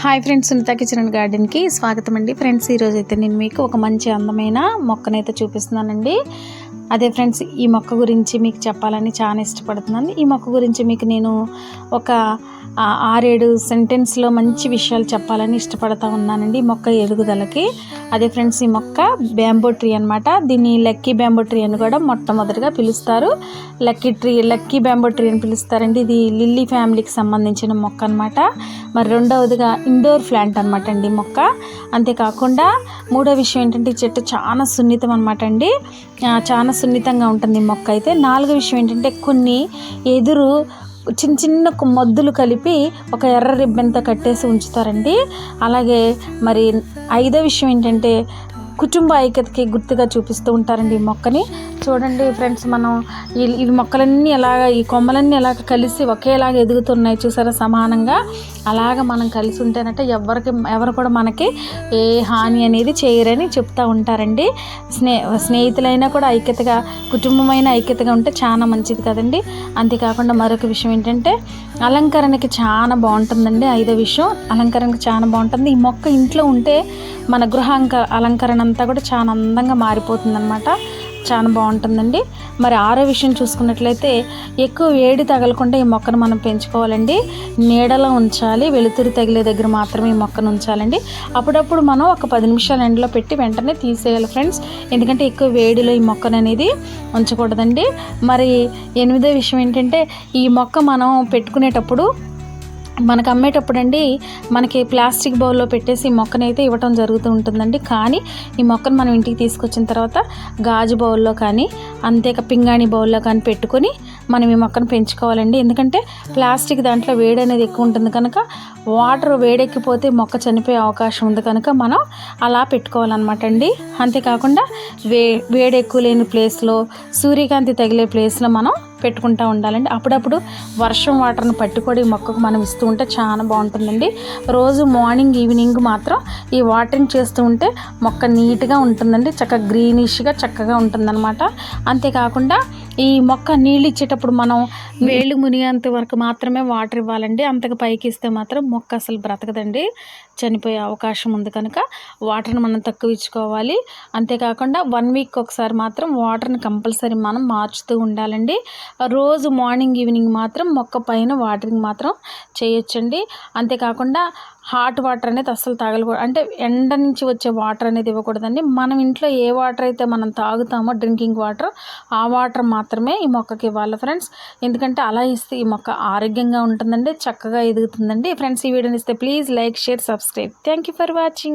Hi friends Sunitha kitchen గార్డెన్కి స్వాగతం అండి ఫ్రెండ్స్ ఈరోజు అయితే నేను మీకు ఒక మంచి అందమైన మొక్కనైతే చూపిస్తున్నానండి. అదే ఫ్రెండ్స్ ఈ మొక్క గురించి మీకు చెప్పాలని చాలా ఇష్టపడుతున్నాను. ఈ మొక్క గురించి మీకు నేను ఒక ఆరేడు సెంటెన్స్లో మంచి విషయాలు చెప్పాలని ఇష్టపడతా ఉన్నానండి. మొక్క ఎదుగుదలకి. అదే ఫ్రెండ్స్ ఈ మొక్క బ్యాంబో ట్రీ అనమాట దీన్ని లక్కీ బ్యాంబో ట్రీ అని కూడా మొట్టమొదటిగా పిలుస్తారు. Lucky tree lucky bamboo tree అని పిలుస్తారండి. ఇది లిల్లీ ఫ్యామిలీకి సంబంధించిన మొక్క అనమాట మరి రెండవదిగా ఇండోర్ ప్లాంట్ అనమాట అండి మొక్క. అంతేకాకుండా మూడో విషయం ఏంటంటే ఈ చెట్టు చాలా సున్నితం అనమాట అండి. చాలా సున్నితంగా ఉంటుంది మొక్క అయితే. నాలుగో విషయం ఏంటంటే కొన్ని ఎదురు చిన్న చిన్న మొద్దులు కలిపి ఒక ఎర్ర రిబ్బన్తో కట్టేసి ఉంచుతారండి. అలాగే మరి ఐదో విషయం ఏంటంటే కుటుంబ ఐక్యతకి గుర్తుగా చూపిస్తూ ఉంటారండి ఈ మొక్కని. చూడండి ఫ్రెండ్స్ మనం ఈ ఇవి మొక్కలన్నీ ఎలాగ ఈ కొమ్మలన్నీ ఎలాగ కలిసి ఒకేలాగా ఎదుగుతున్నాయి చూసారా సమానంగా? అలాగ మనం కలిసి ఉంటేనంటే ఎవరికి ఎవరు కూడా మనకి ఏ హాని అనేది చేయరని చెప్తూ ఉంటారండి. స్నే స్నేహితులైనా కూడా ఐక్యతగా కుటుంబమైన ఐక్యతగా ఉంటే చాలా మంచిది కదండి. అంతేకాకుండా మరొక విషయం ఏంటంటే అలంకరణకి చాలా బాగుంటుందండి ఐదో విషయం. అలంకరణకి చాలా బాగుంటుంది. ఈ మొక్క ఇంట్లో ఉంటే మన గృహ అలంకరణ అంతా కూడా చాలా అందంగా మారిపోతుందన్నమాట. చాలా బాగుంటుందండి. మరి ఆరో విషయం చూసుకున్నట్లయితే ఎక్కువ వేడి తగలకుండా ఈ మొక్కను మనం పెంచుకోవాలండి. నీడలో ఉంచాలి వెలుతురు తగిలే దగ్గర మాత్రమే ఈ మొక్కను ఉంచాలండి. అప్పుడప్పుడు మనం ఒక పది నిమిషాలు ఎండలో పెట్టి వెంటనే తీసేయాలి ఫ్రెండ్స్. ఎందుకంటే ఎక్కువ వేడిలో ఈ మొక్కను అనేది ఉంచకూడదండి. మరి ఎనిమిదో విషయం ఏంటంటే ఈ మొక్క మనం పెట్టుకునేటప్పుడు మనకు అమ్మేటప్పుడు అండి మనకి ప్లాస్టిక్ బౌల్లో పెట్టేసి మొక్కని అయితే ఇవ్వటం జరుగుతూ ఉంటుందండి. కానీ ఈ మొక్కను మనం ఇంటికి తీసుకొచ్చిన తర్వాత గాజు బౌల్లో కానీ అంతేక పింగాణి బౌల్లో కానీ పెట్టుకొని మనం ఈ మొక్కను పెంచుకోవాలండి. ఎందుకంటే ప్లాస్టిక్ దాంట్లో వేడి అనేది ఎక్కువ ఉంటుంది కనుక వాటర్ వేడెక్కిపోతే మొక్క చనిపోయే అవకాశం ఉంది కనుక మనం అలా పెట్టుకోవాలన్నమాట అండి. అంతేకాకుండా వే వేడి ఎక్కువ లేని ప్లేస్లో సూర్యకాంతి తగిలే ప్లేస్లో మనం పెట్టుకుంటూ ఉండాలండి. అప్పుడప్పుడు వర్షం వాటర్ని పట్టుకొని మొక్కకు మనం ఇస్తూ ఉంటే చాలా బాగుంటుందండి. రోజు మార్నింగ్ ఈవినింగ్ మాత్రం ఈ వాటరింగ్ చేస్తూ ఉంటే మొక్క నీట్గా ఉంటుందండి. చక్కగా గ్రీనిష్గా చక్కగా ఉంటుందన్నమాట. అంతేకాకుండా ఈ మొక్క నీళ్ళు ఇచ్చేటప్పుడు మనం వేళ్ళు మునిగేంత వరకు మాత్రమే వాటర్ ఇవ్వాలండి. అంతకు పైకి ఇస్తే మాత్రం మొక్క అసలు బ్రతకదండి. చనిపోయే అవకాశం ఉంది కనుక వాటర్ని మనం తక్కువ ఇచ్చుకోవాలి. అంతేకాకుండా వన్ వీక్ ఒకసారి మాత్రం వాటర్ని కంపల్సరీ మనం మార్చుతూ ఉండాలండి. రోజు మార్నింగ్ ఈవినింగ్ మాత్రం మొక్క పైన వాటరింగ్ మాత్రం చేయొచ్చండి. అంతేకాకుండా హాట్ వాటర్ అనేది అస్సలు తాగలకూడదు. అంటే ఎండ నుంచి వచ్చే వాటర్ అనేది ఇవ్వకూడదండి. మనం ఇంట్లో ఏ వాటర్ అయితే మనం తాగుతామో డ్రింకింగ్ వాటర్ ఆ వాటర్ మాత్రమే ఈ మొక్కకి ఇవ్వాలి ఫ్రెండ్స్. ఎందుకంటే అలా ఇస్తే ఈ మొక్క ఆరోగ్యంగా ఉంటుందండి చక్కగా ఎదుగుతుందండి. ఫ్రెండ్స్ ఈ వీడియోని ఇస్తే please like share subscribe. Thank you for watching.